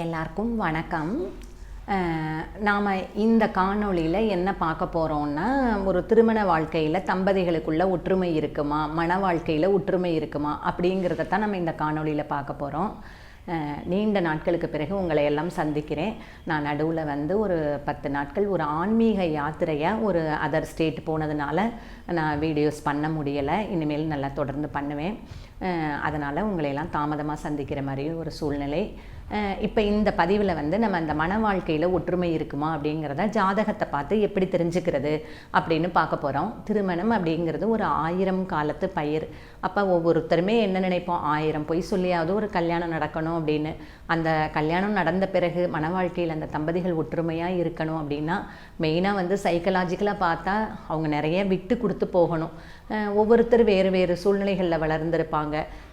எல்லாருக்கும் வணக்கம். நாம் இந்த காணொளியில் என்ன பார்க்க போகிறோம்னா ஒரு திருமண வாழ்க்கையில் தம்பதிகளுக்குள்ள ஒற்றுமை இருக்குமா மன வாழ்க்கையில் ஒற்றுமை இருக்குமா அப்படிங்கிறத தான் நம்ம இந்த காணொளியில் பார்க்க போகிறோம் நீண்ட நாட்களுக்கு பிறகு உங்களை எல்லாம் சந்திக்கிறேன். நான் நடுவில் வந்து ஒரு பத்து நாட்கள் ஒரு ஆன்மீக யாத்திரையாக ஒரு அதர் ஸ்டேட் போனதுனால நான் வீடியோஸ் பண்ண முடியலை. இனிமேல் நல்லா தொடர்ந்து பண்ணுவேன். அதனால் உங்களையெல்லாம் தாமதமாக சந்திக்கிற மாதிரி ஒரு சூழ்நிலை. இப்போ இந்த பதிவில் வந்து நம்ம அந்த மன வாழ்க்கையில் ஒற்றுமை இருக்குமா அப்படிங்கிறத ஜாதகத்தை பார்த்து எப்படி தெரிஞ்சுக்கிறது அப்படின்னு பார்க்க போகிறோம் திருமணம் அப்படிங்கிறது ஒரு ஆயிரம் காலத்து பயிர். அப்போ ஒவ்வொருத்தருமே என்ன நினைப்போம்? ஆயிரம் பொய் சொல்லியாவது ஒரு கல்யாணம் நடக்கணும் அப்படின்னு. அந்த கல்யாணம் நடந்த பிறகு மன வாழ்க்கையில் அந்த தம்பதிகள் ஒற்றுமையாக இருக்கணும் அப்படின்னா மெயினாக வந்து சைக்கலாஜிக்கலாக பார்த்தா அவங்க நிறைய விட்டு கொடுத்து போகணும். ஒவ்வொருத்தர் வேறு வேறு சூழ்நிலைகளில் வளர்ந்துருப்பாங்க.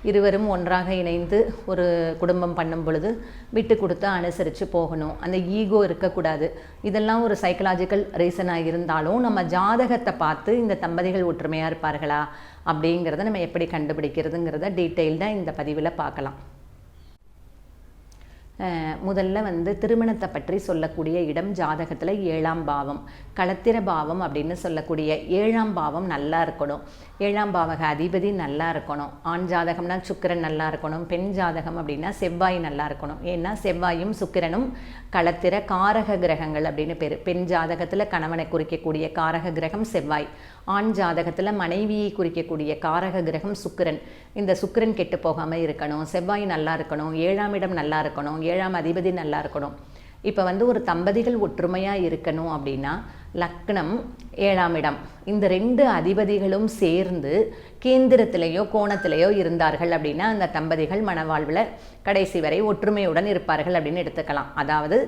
இருவரும் ஒன்றாக இணைந்து ஒரு குடும்பம் பண்ணும் பொழுது விட்டு கொடுத்து அனுசரித்து போகணும். அந்த ஈகோ இருக்கக்கூடாது. இதெல்லாம் ஒரு சைக்கலாஜிக்கல் ரீசனாக இருந்தாலும் நம்ம ஜாதகத்தை பார்த்து இந்த தம்பதிகள் ஒற்றுமையாக இருப்பார்களா அப்படிங்கிறத நம்ம எப்படி கண்டுபிடிக்கிறதுங்கிறத டீட்டெயில்டாக இந்த பதிவில் பார்க்கலாம். முதல்ல வந்து திருமணத்தை பற்றி சொல்லக்கூடிய இடம் ஜாதகத்தில் ஏழாம் பாவம் களத்திர பாவம் அப்படின்னு சொல்லக்கூடிய ஏழாம் பாவம் நல்லா இருக்கணும். ஏழாம் பாவக அதிபதி நல்லா இருக்கணும். ஆண் ஜாதகம்னா சுக்கிரன் நல்லா இருக்கணும். பெண் ஜாதகம் அப்படின்னா செவ்வாய் நல்லா இருக்கணும். ஏன்னா செவ்வாயும் சுக்கிரனும் களத்திர காரக கிரகங்கள் அப்படின்னு பேர். பெண் ஜாதகத்தில் கணவனை குறிக்கக்கூடிய காரக கிரகம் செவ்வாய். ஆண் ஜாதகத்தில் மனைவியை குறிக்கக்கூடிய காரக கிரகம் சுக்கிரன். இந்த சுக்கிரன் கெட்டு போகாமல் இருக்கணும். செவ்வாய் நல்லா இருக்கணும். ஏழாம் இடம் நல்லா இருக்கணும். ஏழாம் அதிபதி நல்லா இருக்கணும். இப்போ வந்து ஒரு தம்பதிகள் ஒற்றுமையாக இருக்கணும் அப்படின்னா லக்னம் ஏழாம் இடம். இந்த ரெண்டு அதிபதிகளும் சேர்ந்து கேந்திரத்திலேயோ கோணத்திலேயோ இருந்தார்கள் அப்படின்னா அந்த தம்பதிகள் மனவாழ்வில் கடைசி வரை ஒற்றுமையுடன் இருப்பார்கள் அப்படின்னு எடுத்துக்கலாம். அதாவது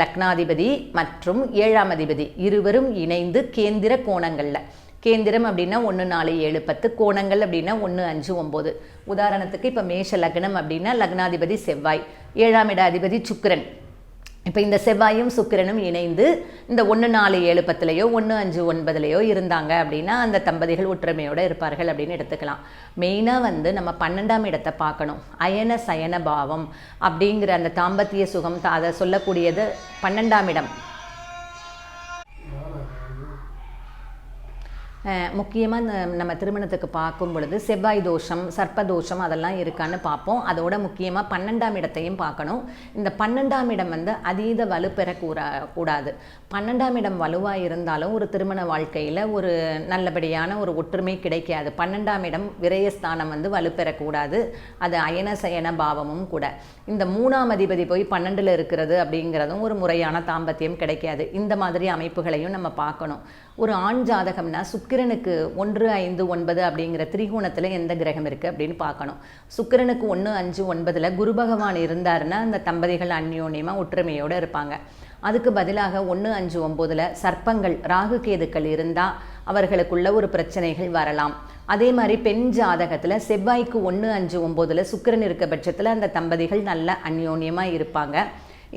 லக்னாதிபதி மற்றும் ஏழாம் அதிபதி இருவரும் இணைந்து கேந்திர கோணங்களில். கேந்திரம் அப்படின்னா ஒன்று நாலு ஏழு பத்து. கோணங்கள் அப்படின்னா ஒன்று அஞ்சு ஒம்பது உதாரணத்துக்கு இப்போ மேஷ லக்னம் அப்படின்னா லக்னாதிபதி செவ்வாய். ஏழாம் இட அதிபதி சுக்கரன். இப்போ இந்த செவ்வாயும் சுக்கிரனும் இணைந்து இந்த ஒன்று நாலு ஏழு பத்துலேயோ ஒன்று அஞ்சு ஒன்பதுலேயோ இருந்தாங்க அப்படின்னா அந்த தம்பதிகள் ஒற்றுமையோடு இருப்பார்கள் அப்படின்னு எடுத்துக்கலாம். மெயினாக வந்து நம்ம பன்னெண்டாம் இடத்தை பார்க்கணும். அயன சயன பாவம் அப்படிங்கிற அந்த தாம்பத்திய சுகம் அதை சொல்லக்கூடியது பன்னெண்டாம் இடம். முக்கியமாக இந்த நம்ம திருமணத்துக்கு பார்க்கும் பொழுது செவ்வாய் தோஷம் சர்ப்ப தோஷம் அதெல்லாம் இருக்கான்னு பார்ப்போம். அதோட முக்கியமாக பன்னெண்டாம் இடத்தையும் பார்க்கணும். இந்த பன்னெண்டாம் இடம் வந்து அதீத வலு பெறக்கூடா கூடாது. பன்னெண்டாம் இடம் வலுவாக இருந்தாலும் ஒரு திருமண வாழ்க்கையில் ஒரு நல்லபடியான ஒரு ஒற்றுமை கிடைக்காது. பன்னெண்டாம் இடம் விரயஸ்தானம் வந்து வலுப்பெறக்கூடாது அது அயன சயன பாவமும் கூட. இந்த மூணாம் அதிபதி போய் பன்னெண்டில் இருக்கிறது அப்படிங்கிறதும் ஒரு முறையான தாம்பத்தியம் கிடைக்காது. இந்த மாதிரி அமைப்புகளையும் நம்ம பார்க்கணும். ஒரு ஆண் ஜாதகம்னா சுக்கிரனுக்கு ஒன்று ஐந்து ஒன்பது அப்படிங்கிற திரிகோணத்தில் எந்த கிரகம் இருக்குது அப்படின்னு பார்க்கணும். சுக்கிரனுக்கு ஒன்று அஞ்சு ஒன்பதில் குரு பகவான் இருந்தாருன்னா அந்த தம்பதிகள் அந்யோன்யமாக ஒற்றுமையோடு இருப்பாங்க. அதுக்கு பதிலாக ஒன்று அஞ்சு ஒம்போதில் சர்ப்பங்கள் ராகு கேதுக்கள் இருந்தால் அவர்களுக்குள்ள ஒரு பிரச்சனைகள் வரலாம். அதே மாதிரி பெண் ஜாதகத்தில் செவ்வாய்க்கு ஒன்று அஞ்சு ஒம்போதில் சுக்கிரன் இருக்க பட்சத்தில் அந்த தம்பதிகள் நல்ல அந்யோன்யமாக இருப்பாங்க.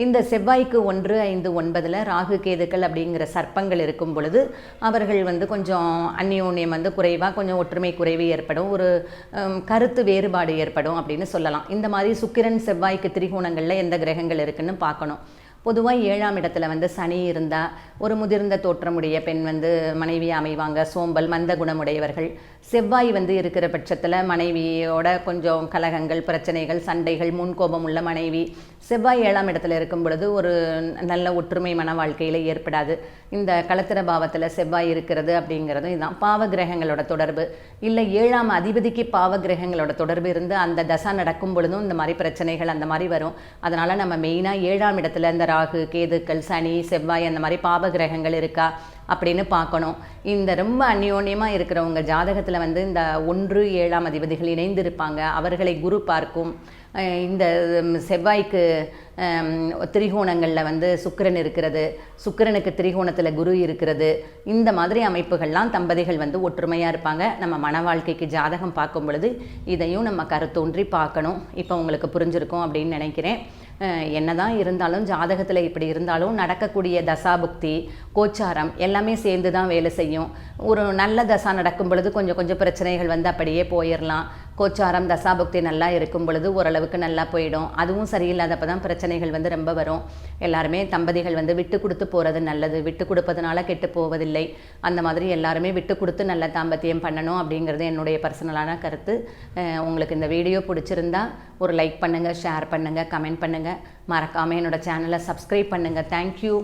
இந்த செவ்வாய்க்கு ஒன்று ஐந்து ஒன்பதில் ராகு கேதுக்கள் அப்படிங்கிற சர்ப்பங்கள் இருக்கும் பொழுது அவர்கள் வந்து கொஞ்சம் அந்யோன்யம் வந்து குறைவாக கொஞ்சம் ஒற்றுமை குறைவு ஏற்படும் ஒரு கருத்து வேறுபாடு ஏற்படும் அப்படின்னு சொல்லலாம். இந்த மாதிரி சுக்கிரன் செவ்வாய்க்கு திரிகோணங்களில் எந்த கிரகங்கள் இருக்குன்னு பார்க்கணும். பொதுவாக ஏழாம் இடத்துல வந்து சனி இருந்தால் ஒரு முதிர்ந்த தோற்றமுடைய பெண் வந்து மனைவி அமைவாங்க சோம்பல் மந்த குணமுடையவர்கள். செவ்வாய் வந்து இருக்கிற பட்சத்தில் மனைவியோட கொஞ்சம் கலகங்கள் பிரச்சனைகள் சண்டைகள் முன்கோபம் உள்ள மனைவி. செவ்வாய் ஏழாம் இடத்துல இருக்கும் பொழுது ஒரு நல்ல ஒற்றுமை மன வாழ்க்கையில் ஏற்படாது. இந்த கலத்திர பாவத்தில் செவ்வாய் இருக்கிறது அப்படிங்கிறதும் இதுதான் பாவ கிரகங்களோட தொடர்பு. இல்லை ஏழாம் அதிபதிக்கு பாவ கிரகங்களோட தொடர்பு இருந்து அந்த தசா நடக்கும் பொழுதும் இந்த மாதிரி பிரச்சனைகள் அந்த மாதிரி வரும். அதனால் நம்ம மெயினாக ஏழாம் இடத்துல இந்த ராகு கேதுக்கள் சனி செவ்வாய் அந்த மாதிரி பாப கிரகங்கள் இருக்கா அப்படின்னு பார்க்கணும். இந்த ரொம்ப அந்யோன்யமாக இருக்கிறவங்க ஜாதகத்தில் வந்து இந்த ஒன்று ஏழாம் அதிபதிகள் இணைந்து இருப்பாங்க அவர்களை குரு பார்க்கும். இந்த செவ்வாய்க்கு திரிகோணங்களில் வந்து சுக்கிரன் இருக்கிறது. சுக்கரனுக்கு திரிகோணத்தில் குரு இருக்கிறது. இந்த மாதிரி அமைப்புகள்லாம் தம்பதிகள் வந்து ஒற்றுமையாக இருப்பாங்க. நம்ம மன வாழ்க்கைக்கு ஜாதகம் பார்க்கும் பொழுது இதையும் நம்ம கருத்தோன்றி பார்க்கணும். இப்போ உங்களுக்கு புரிஞ்சிருக்கும் அப்படின்னு நினைக்கிறேன். என்னதான் இருந்தாலும் ஜாதகத்தில் இப்படி இருந்தாலும் நடக்கக்கூடிய தசாபுக்தி கோச்சாரம் எல்லாமே சேர்ந்து தான் வேலை செய்யும். ஒரு நல்ல தசா நடக்கும் பொழுது கொஞ்சம் கொஞ்சம் பிரச்சனைகள் வந்து அப்படியே போயிடலாம் கோச்சாரம் தசாபுக்தி நல்லா இருக்கும் பொழுது ஓரளவுக்கு நல்லா போயிடும். அதுவும் சரியில்லாதப்ப தான் பிரச்சனைகள் வந்து ரொம்ப வரும். எல்லாருமே தம்பதிகள் வந்து விட்டு கொடுத்து போகிறது நல்லது விட்டு கொடுப்பதனால கெட்டு போவதில்லை. அந்த மாதிரி எல்லாருமே விட்டு கொடுத்து நல்ல தாம்பத்தியம் பண்ணணும் அப்படிங்கிறது என்னுடைய பர்சனலான கருத்து. உங்களுக்கு இந்த வீடியோ பிடிச்சிருந்தா ஒரு லைக் பண்ணுங்கள் ஷேர் பண்ணுங்கள் கமெண்ட் பண்ணுங்கள் மறக்காமல் என்னோடய சேனலை சப்ஸ்கிரைப் பண்ணுங்கள் தேங்க்யூ